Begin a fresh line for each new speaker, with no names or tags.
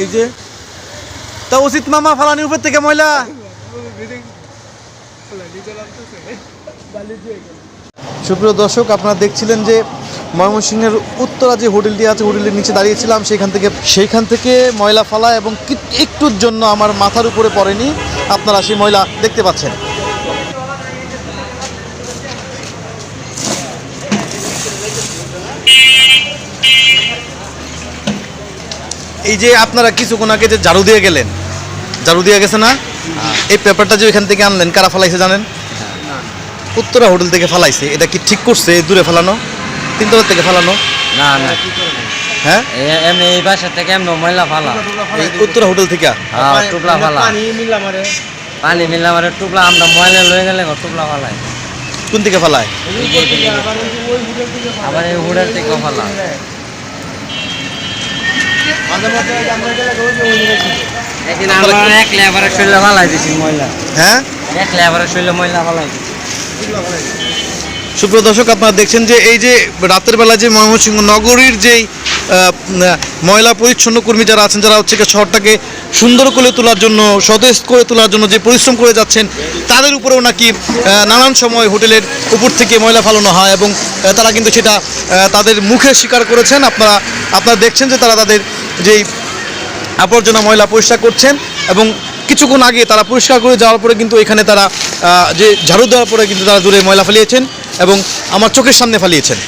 এই যে। তা উচিত মামা ফালানির উপর থেকে ময়লা। সুপ্রিয় দর্শক, আপনারা দেখছিলেন যে ময়মনসিংহের উত্তরা যে হোটেলটি আছে, হোটেলের নিচে দাঁড়িয়েছিলাম, সেখান থেকে সেইখান থেকে ময়লা ফালা এবং একটুর জন্য আমার মাথার উপরে পড়েনি। আপনারা সেই ময়লা দেখতে পাচ্ছেন। এই যে আপনারা কিছুক্ষণ আগে যে ঝাড়ু দিয়ে গেলেন ঝাড়ু দিয়ে গেছে না? এই পেপারটা যে এখান থেকে আনলেন কারা ফালাইছে জানেন? উত্তরা হোটেল থেকে ফালাইছে। এটা কি ঠিক করছে? এই দূরে ফালানো? তিনতলা থেকে ফালানো?
না না।
হ্যাঁ?
এমনি এই বাসা থেকে এমনি ময়লা ফালা।
এই উত্তরা হোটেল থেকে?
হ্যাঁ, টুপলা ফালা। পানি মিললাম আর টুপলা আমরা ময়লা লয়ে গেলে গো টুপলা ফালাই
কোন থেকে ফালায়?
আবার এই হুড়ের থেকে ফালা একদিন আমরা এক লেবারের শরীরে ফালাই দিছি ময়লা
হ্যাঁ
এক লেবারের শরীরে ময়লা ফালাই দিছি
সুপ্রিয় দর্শক আপনারা দেখছেন যে এই যে রাতের বেলা যে ময়মনসিংহ নগরীর যেই ময়লা পরিচ্ছন্ন কর্মী যারা আছেন, যারা হচ্ছে শহরটাকে সুন্দর করে তোলার জন্য সতেজ করে তোলার জন্য যে পরিশ্রম করে যাচ্ছেন, তাদের উপরেও নাকি নানান সময় হোটেলের উপর থেকে ময়লা ফালানো হয় এবং তারা কিন্তু সেটা তাদের মুখে স্বীকার করেছেন। আপনারা আপনারা দেখছেন যে তারা তাদের যেই আবর্জনা ময়লা পরিষ্কার করছেন এবং কিছুক্ষণ আগে তারা পরিষ্কার করে যাওয়ার পরে কিন্তু এখানে তারা যে ঝাড়ু দেওয়ার পরে কিন্তু তারা দূরে ময়লা ফেলিয়েছেন এবং আমার চোখের সামনে ফেলিয়েছেন।